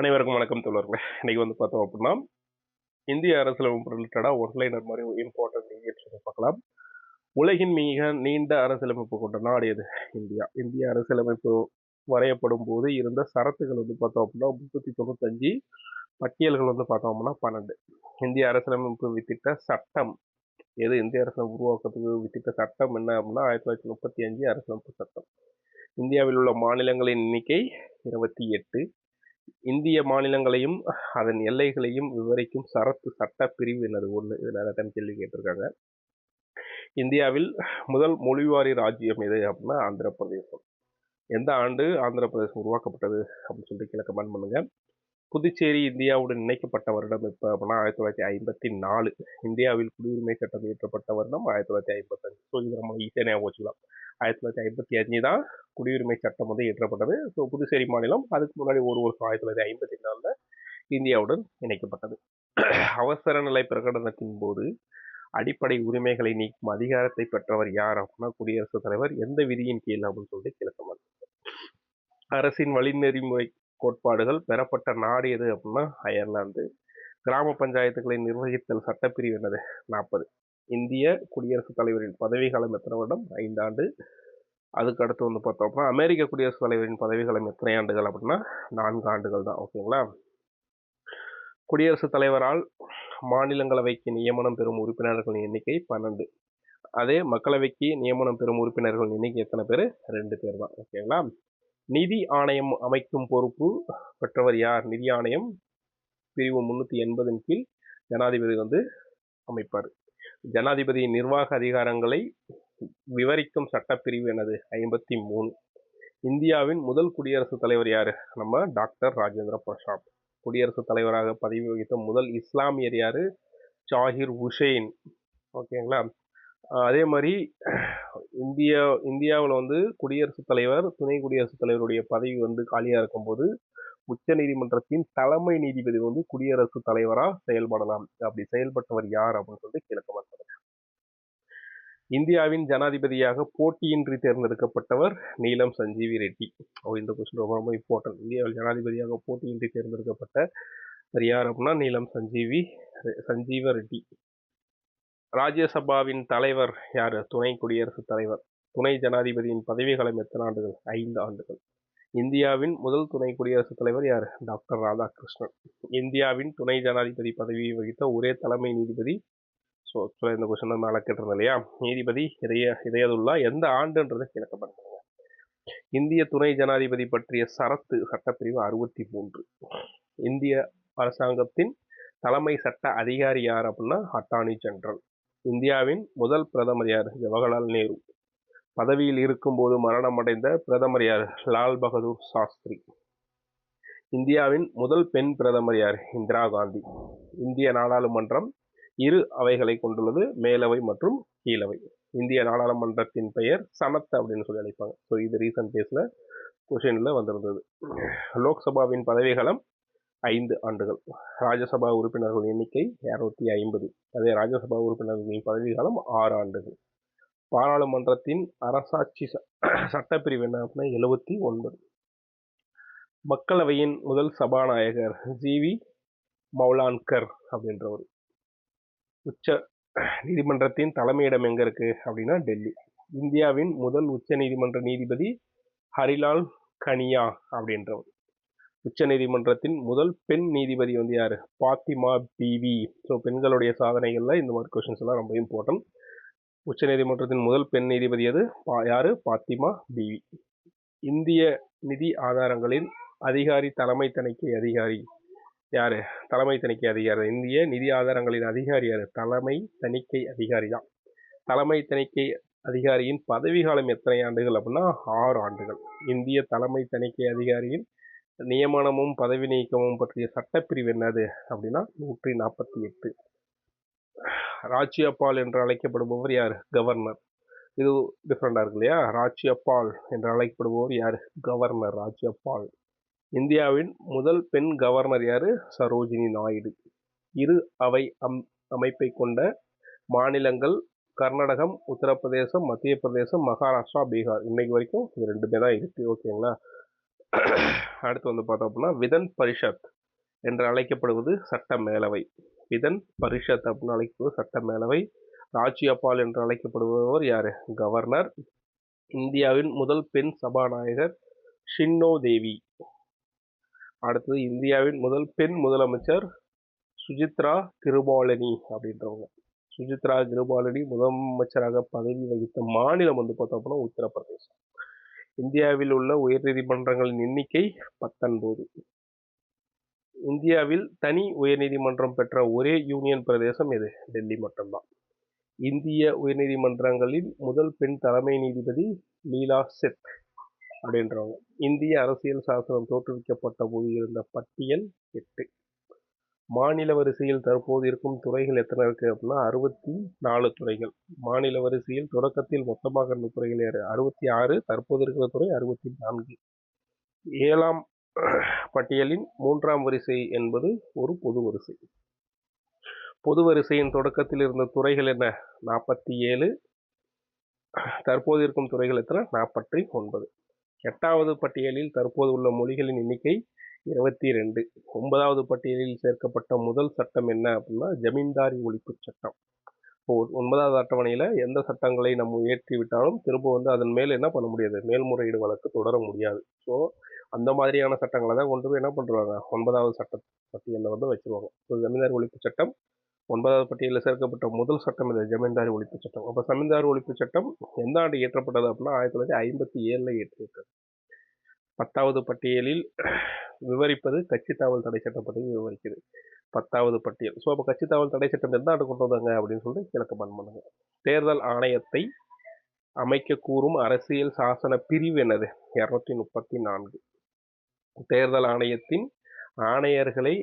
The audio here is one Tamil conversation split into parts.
அனைவருக்கும் வணக்கம் தோழர்களே. இன்னைக்கு வந்து பார்த்தோம் அப்படின்னா இந்திய அரசியலமைப்பு ரிலேட்டடாக ஒன்லைனர் மாதிரி ஒரு இம்பார்ட்டன்ட் நிகழ்ச்சியை பார்க்கலாம். உலகின் மிக நீண்ட அரசியலமைப்பு கொண்ட நாடு எது? இந்தியா. இந்திய அரசியலமைப்பு வரையப்படும் போது இருந்த சரத்துகள் வந்து பார்த்தோம் அப்படின்னா முப்பத்தி தொண்ணூத்தஞ்சு பட்டியல்கள் வந்து பார்த்தோம் அப்படின்னா பன்னெண்டு. இந்திய அரசியலமைப்பு வித்திட்ட சட்டம் எது? இந்திய அரசு உருவாக்கத்துக்கு வித்திட்ட சட்டம் என்ன அப்படின்னா ஆயிரத்தி தொள்ளாயிரத்தி முப்பத்தி அஞ்சு அரசியலமைப்பு சட்டம். இந்தியாவில் உள்ள மாநிலங்களின் எண்ணிக்கை இருபத்தி எட்டு. இந்திய மாநிலங்களையும் அதன் எல்லைகளையும் விவரிக்கும் சரத்து சட்ட பிரிவு என்னது? ஒன்று இதில் நிறைய கேள்வி கேட்டிருக்காங்க. இந்தியாவில் முதல் மொழிவாரி ராஜ்யம் எது அப்படின்னா ஆந்திர பிரதேசம் எந்த ஆண்டு ஆந்திர பிரதேசம் உருவாக்கப்பட்டது அப்படின்னு சொல்லிட்டு கீழே கமெண்ட் பண்ணுங்க. புதுச்சேரி இந்தியாவுடன் இணைக்கப்பட்ட வருடம் எப்போ அப்படின்னா ஆயிரத்தி தொள்ளாயிரத்தி ஐம்பத்தி நாலு. இந்தியாவில் குடியுரிமை சட்டம் இயற்றப்பட்ட வருடம் ஆயிரத்தி தொள்ளாயிரத்தி ஐம்பத்தஞ்சு. ஸோ இது நம்ம ஈஸியாக ஞாபகம் வச்சுக்கலாம். ஆயிரத்தி தொள்ளாயிரத்தி ஐம்பத்தி அஞ்சு தான் குடியுரிமை சட்டம் வந்து இயற்றப்பட்டது. ஸோ புதுச்சேரி மாநிலம் அதுக்கு முன்னாடி ஒரு வருஷம் ஆயிரத்தி தொள்ளாயிரத்தி ஐம்பத்தி நாலில் இந்தியாவுடன் இணைக்கப்பட்டது. அவசர நிலை பிரகடனத்தின் போது அடிப்படை உரிமைகளை நீக்கும் அதிகாரத்தை பெற்றவர் யார் அப்படின்னா குடியரசுத் தலைவர். எந்த விதியின் கீழ் அப்படின்னு சொல்லிட்டு கிழக்கமாக அரசின் வழிநெறிமுறை கோட்பாடுகள் பெறப்பட்ட நாடு எது அப்படின்னா அயர்லாந்து. கிராம பஞ்சாயத்துக்களை நிர்வகித்தல் சட்டப்பிரிவு என்னது? நாற்பது இந்திய குடியரசுத் தலைவரின் பதவிக்காலம் எத்தனை வருடம்? ஐந்தாண்டு. அதுக்கு அடுத்து வந்து பார்த்தோம் அப்படின்னா அமெரிக்க குடியரசுத் தலைவரின் பதவிக்காலம் எத்தனை ஆண்டுகள் அப்படின்னா நான்கு ஆண்டுகள் தான். ஓகேங்களா? குடியரசுத் தலைவரால் மாநிலங்களவைக்கு நியமனம் பெறும் உறுப்பினர்களின் எண்ணிக்கை பன்னெண்டு. அதே மக்களவைக்கு நியமனம் பெறும் உறுப்பினர்களின் எண்ணிக்கை எத்தனை பேர்? ரெண்டு பேர் தான். ஓகேங்களா? நிதி ஆணையம் அமைக்கும் பொறுப்பு பெற்றவர் யார்? நிதி ஆணையம் பிரிவு முன்னூற்றி எண்பதின் கீழ் ஜனாதிபதி வந்து அமைப்பார். ஜனாதிபதியின் நிர்வாக அதிகாரங்களை விவரிக்கும் சட்டப்பிரிவு எனது ஐம்பத்தி மூணு. இந்தியாவின் முதல் குடியரசுத் தலைவர் யார்? நம்ம டாக்டர் ராஜேந்திர பிரசாத். குடியரசுத் தலைவராக பதவி வகித்த முதல் இஸ்லாமியர் யார்? ஜாகிர் ஹுசைன். ஓகேங்களா? அதே மாதிரி இந்தியா இந்தியாவில் வந்து குடியரசுத் தலைவர் துணை குடியரசுத் தலைவருடைய பதவி வந்து காலியாக இருக்கும்போது உச்ச நீதிமன்றத்தின் தலைமை நீதிபதி வந்து குடியரசுத் தலைவராக செயல்படலாம். அப்படி செயல்பட்டவர் யார் அப்படின்னு சொல்லிட்டு கிழக்கமாக இந்தியாவின் ஜனாதிபதியாக போட்டியின்றி தேர்ந்தெடுக்கப்பட்டவர் நீலம் சஞ்சீவி ரெட்டி. ஓ இந்த கொஸ்டின் ரொம்ப ரொம்ப இம்பார்ட்டன்ட் இந்தியாவில் ஜனாதிபதியாக போட்டியின்றி தேர்ந்தெடுக்கப்பட்ட யார் அப்படின்னா நீலம் சஞ்சீவி சஞ்சீவ ரெட்டி. ராஜ்யசபாவின் தலைவர் யார்? துணை குடியரசுத் தலைவர். துணை ஜனாதிபதியின் பதவிக்காலம் எத்தனை ஆண்டுகள்? ஐந்து ஆண்டுகள். இந்தியாவின் முதல் துணை குடியரசுத் தலைவர் யார்? டாக்டர் ராதாகிருஷ்ணன். இந்தியாவின் துணை ஜனாதிபதி பதவியை வகித்த ஒரே தலைமை நீதிபதி ஸோ இந்த கொஸ்டின் நம்ம மேலே இல்லையா? நீதிபதி இதய இதயதுல்லா எந்த ஆண்டுன்றதை கிழக்கப்படுத்துங்க இந்திய துணை ஜனாதிபதி பற்றிய சரத்து சட்டப்பிரிவு அறுபத்தி மூன்று இந்திய அரசாங்கத்தின் தலைமை சட்ட அதிகாரி யார் அப்படின்னா அட்டார்னி ஜெனரல். இந்தியாவின் முதல் பிரதமர் யார்? ஜவஹர்லால் நேரு. பதவியில் இருக்கும்போது மரணமடைந்த பிரதமர் யார்? லால் பகதூர் சாஸ்திரி. இந்தியாவின் முதல் பெண் பிரதமர் யார்? இந்திரா காந்தி. இந்திய நாடாளுமன்றம் இரு அவைகளை கொண்டுள்ளது மேலவை மற்றும் கீழவை. இந்திய நாடாளுமன்றத்தின் பெயர் சனத் அப்படின்னு சொல்லி அழைப்பாங்க. ஸோ இது ரீசன்ட் டேஸில் கொஷினில் வந்திருந்தது. லோக்சபாவின் பதவிகளம் ஐந்து ஆண்டுகள். ராஜ்யசபா உறுப்பினர்கள் எண்ணிக்கை இரநூத்தி ஐம்பது. அதே ராஜ்யசபா உறுப்பினர்களின் பதவிக்காலம் ஆறு ஆண்டுகள். பாராளுமன்றத்தின் அரசாட்சி சட்டப்பிரிவு என்ன அப்படின்னா எழுபத்தி ஒன்பது. மக்களவையின் முதல் சபாநாயகர் ஜி. வி. மௌலான்கர் அப்படின்றவர். உச்ச நீதிமன்றத்தின் தலைமையிடம் எங்க இருக்கு அப்படின்னா டெல்லி. இந்தியாவின் முதல் உச்ச நீதிமன்ற நீதிபதி ஹரிலால் கனியா அப்படின்றவர். உச்ச நீதிமன்றத்தின் முதல் பெண் நீதிபதி வந்து யார்? பாத்திமா பிவி. ஸோ பெண்களுடைய சாதனைகளில் இந்த மாதிரி கொஷின்ஸ் எல்லாம் ரொம்ப இம்பார்ட்டன்ட் உச்ச நீதிமன்றத்தின் முதல் பெண் நீதிபதி அது பா யார்? பாத்திமா பிவி. இந்திய நிதி ஆதாரங்களின் அதிகாரி தலைமை தணிக்கை அதிகாரி யார்? தலைமை தணிக்கை அதிகாரி. இந்திய நிதி ஆதாரங்களின் அதிகாரி யார்? தலைமை தணிக்கை அதிகாரி தான். தலைமை தணிக்கை அதிகாரியின் பதவிகாலம் எத்தனை ஆண்டுகள் அப்படின்னா? ஆறு ஆண்டுகள். இந்திய தலைமை தணிக்கை அதிகாரியின் நியமனமும் பதவி நீக்கமும் பற்றிய சட்டப்பிரிவு என்னது அப்படின்னா நூற்றி நாற்பத்தி எட்டு. ராஜ்யபால் என்று அழைக்கப்படுபவர் யார்? கவர்னர். இது டிஃப்ரெண்டாக இருக்கு இல்லையா? ராஜ்யபால் என்று அழைக்கப்படுபவர் யார்? கவர்னர் ராஜ்யபால். இந்தியாவின் முதல் பெண் கவர்னர் யார்? சரோஜினி நாயுடு. இரு அவை அம் அமைப்பை கொண்ட மாநிலங்கள் கர்நாடகம் உத்தரப்பிரதேசம் மத்திய பிரதேசம் மகாராஷ்டிரா பீகார். இன்னைக்கு வரைக்கும் இது ரெண்டுமே தான் இருக்குது ஓகேங்களா? அடுத்து வந்து பார்த்தோம் அப்படின்னா விதன் பரிஷத் என்று அழைக்கப்படுவது சட்ட மேலவை விதன் பரிஷத் அப்படின்னு அழைக்கப்படுவது சட்ட மேலவை ராஜ்யபால் என்று அழைக்கப்படுபவர் யார்? கவர்னர். இந்தியாவின் முதல் பெண் சபாநாயகர் ஷின்னோ தேவி. அடுத்தது இந்தியாவின் முதல் பெண் முதலமைச்சர் சுஜித்ரா கிருபாலினி அப்படின்றவங்க. சுஜித்ரா கிருபாலினி முதலமைச்சராக பதவி வகித்த மாநிலம் வந்து பார்த்தோம் அப்படின்னா உத்தரப்பிரதேசம். இந்தியாவில் உள்ள உயர்நீதிமன்றங்களின் எண்ணிக்கை பத்தொன்பது. இந்தியாவில் தனி உயர்நீதிமன்றம் பெற்ற ஒரே யூனியன் பிரதேசம் எது? டெல்லி மட்டும்தான். இந்திய உயர்நீதிமன்றங்களில் முதல் பெண் தலைமை நீதிபதி லீலா செத் அப்படின்றவங்க. இந்திய அரசியல் சாசனம் தோற்றுவிக்கப்பட்ட போது இருந்த பட்டியல் எட்டு. மாநில வரிசையில் தற்போது இருக்கும் துறைகள் எத்தனை இருக்கு அப்படின்னா அறுபத்தி நாலு துறைகள். மாநில வரிசையில் தொடக்கத்தில் மொத்தமாக இருந்த துறைகள் யாரு? அறுபத்தி ஆறு தற்போது இருக்கிற துறை அறுபத்தி நான்கு. ஏழாம் பட்டியலின் மூன்றாம் வரிசை என்பது ஒரு பொது வரிசை. பொது வரிசையின் தொடக்கத்தில் இருந்த துறைகள் என்ன? நாற்பத்தி ஏழு. தற்போது இருக்கும் துறைகள் எத்தனை? நாற்பத்தி ஒன்பது. எட்டாவது பட்டியலில் தற்போது உள்ள மொழிகளின் எண்ணிக்கை இருபத்தி ரெண்டு ஒன்பதாவது பட்டியலில் சேர்க்கப்பட்ட முதல் சட்டம் என்ன அப்படின்னா ஜமீன்தாரி ஒழிப்பு சட்டம். இப்போ ஒன்பதாவது அட்டவணையில் எந்த சட்டங்களை நம்ம இயற்றி விட்டாலும் திரும்ப வந்து அதன் மேல் என்ன பண்ண முடியாது? மேல்முறையீடு வழக்கு தொடர முடியாது. ஸோ அந்த மாதிரியான சட்டங்களை தான் கொண்டு போய் என்ன பண்ணுறாங்க ஒன்பதாவது சட்ட பட்டியலில் வந்து வச்சுருவாங்க. ஸோ ஜமீன்தாரி ஒழிப்பு சட்டம் ஒன்பதாவது பட்டியலில் சேர்க்கப்பட்ட முதல் சட்டம் இது ஜமீன்தாரி ஒழிப்பு சட்டம். அப்போ ஜமீன்தாரி ஒழிப்பு சட்டம் எந்த ஆண்டு இயற்றப்பட்டது அப்படின்னா ஆயிரத்தி தொள்ளாயிரத்தி ஐம்பத்தி ஏழில் இயற்றிவிட்டது பத்தாவது பட்டியலில் விவரிப்பது கட்சி தாவல் தடை சட்டம் பற்றி விவரிக்குது. பத்தாவது பட்டியல். ஸோ அப்போ கட்சி தாவல் தடை சட்டம் எந்த ஆண்டு கொண்டு வந்தாங்க அப்படின்னு சொல்லிட்டு கிழக்கு பண்ணுங்க தேர்தல் ஆணையத்தை அமைக்க கூறும் அரசியல் சாசன பிரிவு என்னது? இரநூத்தி முப்பத்தி நான்கு தேர்தல் ஆணையத்தின் ஆணையர்களை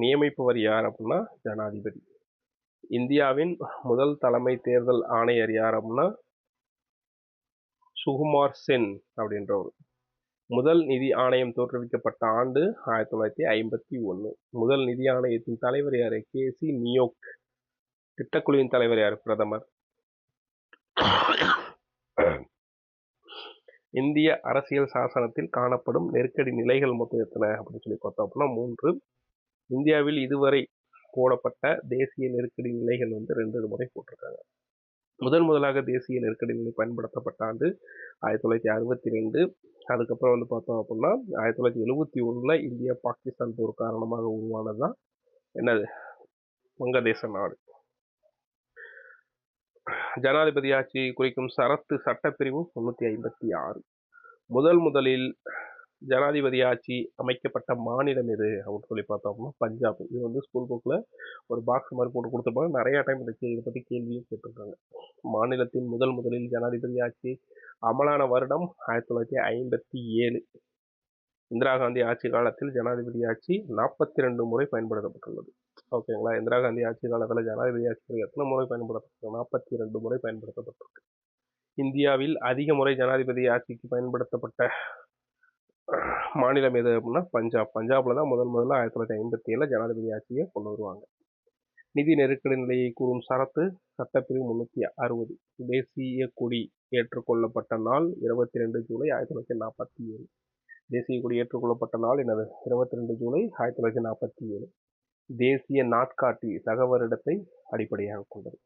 நியமிப்பவர் யார் அப்படின்னா ஜனாதிபதி. இந்தியாவின் முதல் தலைமை தேர்தல் ஆணையர் யார் அப்படின்னா சுகுமார் சென் அப்படின்றவர். முதல் நிதி ஆணையம் தோற்றுவிக்கப்பட்ட ஆண்டு ஆயிரத்தி தொள்ளாயிரத்தி ஐம்பத்தி ஒன்று முதல் நிதி ஆணையத்தின் தலைவர் யார்? கே. சி. நியோக். திட்டக்குழுவின் தலைவர் யார்? பிரதமர். இந்திய அரசியல் சாசனத்தில் காணப்படும் நெருக்கடி நிலைகள் மொத்தம் எத்தனை அப்படின்னு சொல்லி பார்த்தோம் அப்படின்னா மூன்று. இந்தியாவில் இதுவரை போடப்பட்ட தேசிய நெருக்கடி நிலைகள் வந்து ரெண்டு முறை போட்டிருக்காங்க. முதன் முதலாக தேசிய நெருக்கடி நிலை பயன்படுத்தப்பட்ட ஆண்டு ஆயிரத்தி தொள்ளாயிரத்தி அறுபத்தி ரெண்டு. அதுக்கப்புறம் வந்து பார்த்தோம் அப்படின்னா ஆயிரத்தி தொள்ளாயிரத்தி எழுபத்தி ஒன்றில் இந்தியா பாகிஸ்தான் போர் காரணமாக உருவானது தான் என்னது? வங்கதேச நாடு. ஜனாதிபதி ஆட்சி குறிக்கும் சரத்து சட்டப்பிரிவு முன்னூற்றி ஐம்பத்தி ஆறு. முதல் முதலில் ஜனாதிபதி ஆட்சி அமைக்கப்பட்ட மாநிலம் எது அப்படின்னு சொல்லி பார்த்தோம்னா பஞ்சாப். இது வந்து ஸ்கூல் புக்கில் ஒரு பாக்ஸ் மாதிரி போட்டு கொடுத்துருப்பாங்க. நிறையா டைம் இந்த இதை பற்றி கேள்வியும் கேட்டிருக்காங்க. மாநிலத்தின் முதல் முதலில் ஜனாதிபதி ஆட்சி அமலான வருடம் ஆயிரத்தி தொள்ளாயிரத்தி ஐம்பத்தி ஏழு. இந்திரா காந்தி ஆட்சி காலத்தில் ஜனாதிபதி ஆட்சி நாற்பத்தி ரெண்டு முறை பயன்படுத்தப்பட்டுள்ளது. ஓகேங்களா இந்திரா காந்தி ஆட்சி காலத்தில் ஜனாதிபதி ஆட்சி எத்தனை முறை பயன்படுத்தப்பட்டிருக்கு நாற்பத்தி ரெண்டு முறை பயன்படுத்தப்பட்டிருக்கு. இந்தியாவில் அதிக முறை ஜனாதிபதி ஆட்சிக்கு பயன்படுத்தப்பட்ட மாநிலம் எது அப்படின்னா பஞ்சாப். பஞ்சாப்ல தான் முதல் முதல்ல ஆயிரத்தி தொள்ளாயிரத்தி ஐம்பத்தி ஏழில் ஜனாதிபதி ஆட்சியை கொண்டு வருவாங்க. நிதி நெருக்கடி நிலையை கூறும் சரத்து சட்டப்பிரிவு முன்னூற்றி அறுபது தேசிய கொடி ஏற்றுக்கொள்ளப்பட்ட நாள் இருபத்தி ரெண்டு ஜூலை ஆயிரத்தி தொள்ளாயிரத்தி நாற்பத்தி ஏழு. தேசிய கொடி ஏற்றுக்கொள்ளப்பட்ட நாள் என்னது? இருபத்தி ரெண்டு ஜூலை ஆயிரத்தி தொள்ளாயிரத்தி நாற்பத்தி ஏழு. தேசிய நாட்காட்டி சகவரிடத்தை அடிப்படையாக கொண்டது.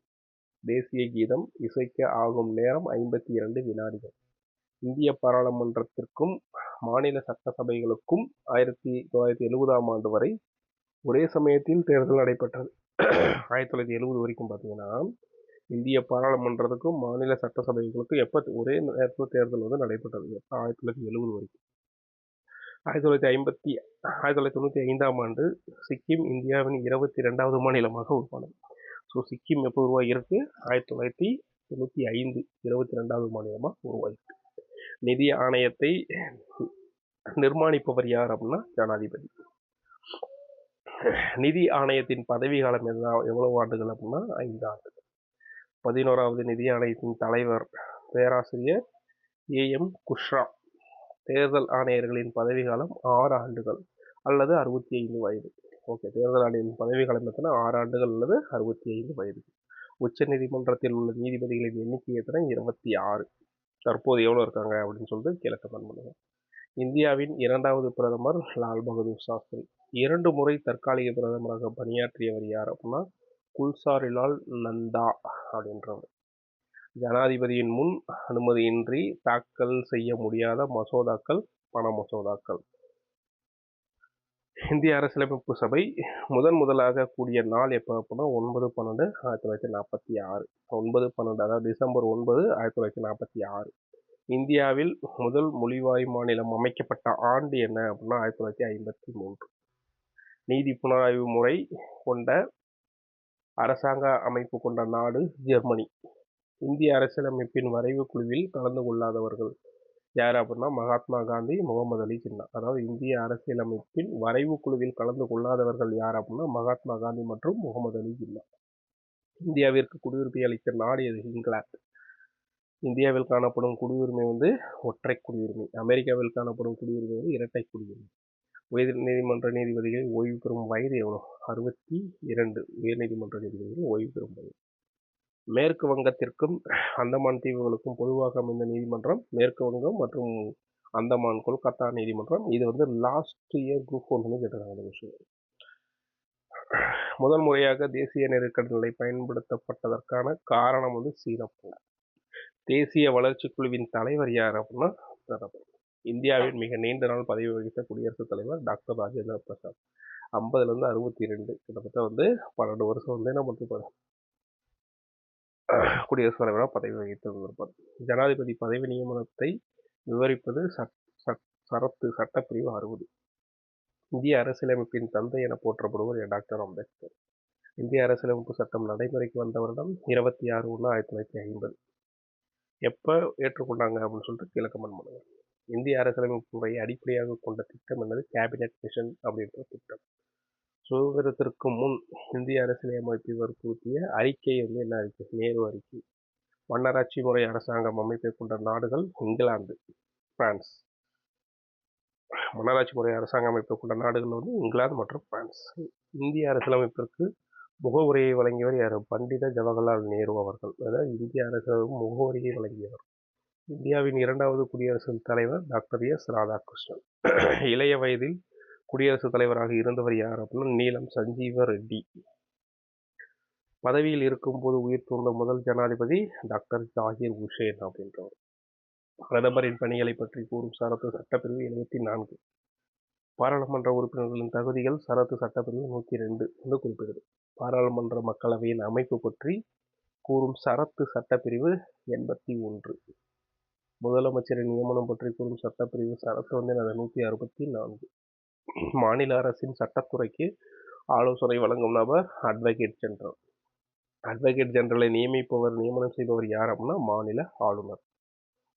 தேசிய கீதம் இசைக்க ஆகும் நேரம் ஐம்பத்தி இரண்டு வினாடிகள். இந்திய பாராளுமன்றத்திற்கும் மாநில சட்டசபைகளுக்கும் ஆயிரத்தி தொள்ளாயிரத்தி எழுபதாம் ஆண்டு வரை ஒரே சமயத்தில் தேர்தல் நடைபெற்றது. ஆயிரத்தி தொள்ளாயிரத்தி எழுபது வரைக்கும் பார்த்தீங்கன்னா இந்திய பாராளுமன்றத்துக்கும் மாநில சட்டசபைகளுக்கும் எப்போ ஒரே நேரத்தில் தேர்தல் வந்து நடைபெற்றது? எப்போ? ஆயிரத்தி தொள்ளாயிரத்தி எழுபது வரைக்கும். ஆயிரத்தி தொள்ளாயிரத்தி ஐம்பத்தி ஆயிரத்தி தொள்ளாயிரத்தி தொண்ணூற்றி ஐந்தாம் ஆண்டு சிக்கிம் இந்தியாவின் இருபத்தி ரெண்டாவது மாநிலமாக உருவானது. ஸோ சிக்கிம் எப்போ உருவாகியிருக்கு? ஆயிரத்தி தொள்ளாயிரத்தி தொண்ணூற்றி ஐந்து இருபத்தி ரெண்டாவது மாநிலமாக உருவாகிருக்கு நிதி ஆணையத்தை நிர்மாணிப்பவர் யார் அப்படின்னா ஜனாதிபதி. நிதி ஆணையத்தின் பதவி காலம் எவ்வளவு ஆண்டுகள் அப்படின்னா ஐந்து ஆண்டுகள். பதினோராவது நிதி ஆணையத்தின் தலைவர் பேராசிரியர் ஏ எம் குஷ்ரா. தேர்தல் ஆணையர்களின் பதவி காலம் ஆறு ஆண்டுகள் அல்லது அறுபத்தி ஐந்து வயது. ஓகே தேர்தல் ஆணையின் பதவி காலம் எத்தனை? ஆறு ஆண்டுகள் அல்லது அறுபத்தி ஐந்து வயது. உச்ச நீதிமன்றத்தில் உள்ள நீதிபதிகளின் எண்ணிக்கை எத்தனை? இருபத்தி ஆறு. தற்போது எவ்வளோ இருக்காங்க அப்படின்னு சொல்லிட்டு கீழே கமெண்ட் பண்ணுங்கள் இந்தியாவின் இரண்டாவது பிரதமர் லால் பகதூர் சாஸ்திரி. இரண்டு முறை தற்காலிக பிரதமராக பணியாற்றியவர் யார் அப்படின்னா குல்சாரிலால் நந்தா அப்படின்றவர். ஜனாதிபதியின் முன் அனுமதியின்றி தாக்கல் செய்ய முடியாத மசோதாக்கள் பண மசோதாக்கள். இந்திய அரசியலமைப்பு சபை முதன் முதலாக கூடிய நாள் எப்போ அப்படின்னா ஒன்பது பன்னெண்டு ஆயிரத்தி தொள்ளாயிரத்தி நாற்பத்தி ஆறு. ஒன்பது பன்னெண்டு அதாவது டிசம்பர் ஒன்பது ஆயிரத்தி தொள்ளாயிரத்தி நாற்பத்தி ஆறு. இந்தியாவில் முதல் மொழிவாய் மாநிலம் அமைக்கப்பட்ட ஆண்டு என்ன அப்படின்னா ஆயிரத்தி தொள்ளாயிரத்தி ஐம்பத்தி மூன்று. நீதி புலனாய்வு முறை கொண்ட அரசாங்க அமைப்பு கொண்ட நாடு ஜெர்மனி. இந்திய அரசியலமைப்பின் வரைவு குழுவில் கலந்து கொள்ளாதவர்கள் யார் அப்படின்னா மகாத்மா காந்தி முகமது அலி ஜின்னா அதாவது இந்திய அரசியலமைப்பின் வரைவு குழுவில் கலந்து கொள்ளாதவர்கள் யார் அப்படின்னா மகாத்மா காந்தி மற்றும் முகமது அலி ஜின்னா இந்தியாவிற்கு குடியுரிமை அளித்த நாடு எது? இங்கிலாந்து. இந்தியாவில் காணப்படும் குடியுரிமை வந்து ஒற்றை குடியுரிமை. அமெரிக்காவில் காணப்படும் குடியுரிமை வந்து இரட்டை குடியுரிமை. உயர் நீதிமன்ற நீதிபதிகள் ஓய்வு பெறும் வயது எவ்வளோ அறுபத்தி இரண்டு. உயர்நீதிமன்ற நீதிபதிகள் ஓய்வு பெறும் வயது. மேற்கு வங்கத்திற்கும் அந்தமான் தீவுகளுக்கும் பொதுவாக அமைந்த நீதிமன்றம் மேற்கு வங்கம் மற்றும் அந்தமான் கொல்கத்தா நீதிமன்றம். இது வந்து லாஸ்ட் இயர் குரூப் ஒன்று கேட்டிருக்காங்க இந்த விஷயம். முதல் முறையாக தேசிய நெருக்கடிகளை பயன்படுத்தப்பட்டதற்கான காரணம் வந்து சீனப்போர் தேசிய வளர்ச்சி குழுவின் தலைவர் யார் அப்படின்னா இந்தியாவின் மிக நீண்ட நாள் பதவி வகித்த குடியரசுத் தலைவர் டாக்டர் ராஜேந்திர பிரசாத். ஐம்பதுலேருந்து அறுபத்தி ரெண்டு. கிட்டத்தட்ட வந்து பன்னெண்டு வருஷம் வந்து என்ன பண்ணிருப்பாரு குடியரசுத் தலைவராக பதவி வகித்து வந்திருப்பார். ஜனாதிபதி பதவி நியமனத்தை விவரிப்பது சரத்து சட்டப்பிரிவு அறுபது. இந்திய அரசியலமைப்பின் தந்தை என போற்றப்படுவர் டாக்டர் அம்பேத்கர். இந்திய அரசியலமைப்பு சட்டம் நடைமுறைக்கு வந்த வருடம் இருபத்தி ஆறு ஒன்று ஆயிரத்தி தொள்ளாயிரத்தி ஐம்பது. எப்போ ஏற்றுக்கொண்டாங்க அப்படின்னு சொல்லிட்டு கீழே கமெண்ட் இந்திய அரசியலமைப்பு முறையை அடிப்படையாக கொண்ட திட்டம் என்னது? கேபினட் மிஷன் அப்படின்ற திட்டம். சுதந்திரத்திற்கு முன் இந்திய அரசியலமைப்பை வற்புறுத்திய அறிக்கை வந்து என்ன அறிக்கை? நேரு அறிக்கை. மன்னராட்சி முறை அரசாங்கம் அமைப்பை கொண்ட நாடுகள் இங்கிலாந்து பிரான்ஸ். மன்னராட்சி முறை அரசாங்க அமைப்பை கொண்ட நாடுகள் வந்து இங்கிலாந்து மற்றும் பிரான்ஸ். இந்திய அரசியலமைப்பிற்கு முகவுரையை வழங்கியவர் யார்? பண்டித ஜவஹர்லால் நேரு அவர்கள். அதாவது இந்திய அரசு முகவுரையை வழங்கியவர். இந்தியாவின் இரண்டாவது குடியரசுத் தலைவர் டாக்டர் எஸ். ராதாகிருஷ்ணன். இளைய வயதில் குடியரசுத் தலைவராக இருந்தவர் யார் அப்படின்னா நீலம் சஞ்சீவ ரெட்டி. பதவியில் இருக்கும்போது உயிர் தூர்ந்த முதல் ஜனாதிபதி டாக்டர் ஜாகிர் உஷேன் அப்படின்றவர். பிரதமரின் பணிகளை பற்றி கூறும் சரத்து சட்டப்பிரிவு எழுபத்தி நான்கு. பாராளுமன்ற உறுப்பினர்களின் தகுதிகள் சரத்து சட்டப்பிரிவு நூற்றி ரெண்டு என்று குறிப்பிடுது. பாராளுமன்ற மக்களவையின் அமைப்பு பற்றி கூறும் சரத்து சட்டப்பிரிவு எண்பத்தி ஒன்று. முதலமைச்சரின் நியமனம் பற்றி கூறும் சட்டப்பிரிவு சரத்து வந்து நூற்றி அறுபத்தி நான்கு. மாநில அரசின் சட்டத்துறைக்கு ஆலோசனை வழங்கும் நபர் அட்வொகேட் ஜெனரல் அட்வொகேட் ஜெனரலை நியமிப்பவர் நியமனம் செய்பவர் யார் அப்படின்னா மாநில ஆளுநர்.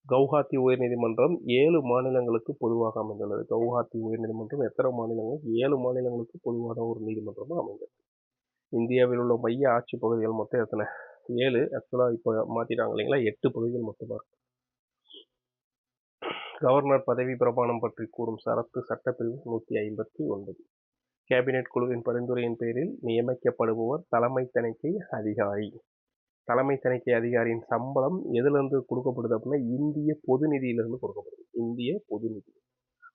கவுஹாத்தி உயர்நீதிமன்றம் ஏழு மாநிலங்களுக்கு பொதுவாக அமைந்துள்ளது. கவுஹாத்தி உயர்நீதிமன்றம் எத்தனை மாநிலங்கள்? ஏழு மாநிலங்களுக்கு பொதுவான ஒரு நீதிமன்றமாக அமைந்தது. இந்தியாவில் உள்ள மைய ஆட்சி பகுதிகள் மொத்தம் எத்தனை? ஏழு. ஆக்சுவலாக இப்போ மாற்றிட்டாங்க இல்லைங்களா? எட்டு பகுதிகள் மட்டும்தான் கவர்னர் பதவி பிரமாணம் பற்றி கூறும் சரத்து சட்டப்பிரிவு நூற்றி ஐம்பத்தி ஒன்பது. கேபினெட் குழுவின் பரிந்துரையின் பேரில் நியமிக்கப்படுபவர் தலைமை தணிக்கை அதிகாரி. தலைமை தணிக்கை அதிகாரியின் சம்பளம் எதுலேருந்து கொடுக்கப்படுது அப்படின்னா இந்திய பொது நிதியிலிருந்து கொடுக்கப்படுது. இந்திய பொது நிதி.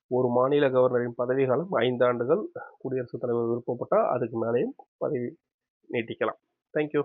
ஒரு மாநில கவர்னரின் பதவி காலம் ஐந்து ஆண்டுகள். குடியரசுத் தலைவர் விருப்பப்பட்டால் அதுக்கு மேலேயும் பதவி நீட்டிக்கலாம். தேங்க்யூ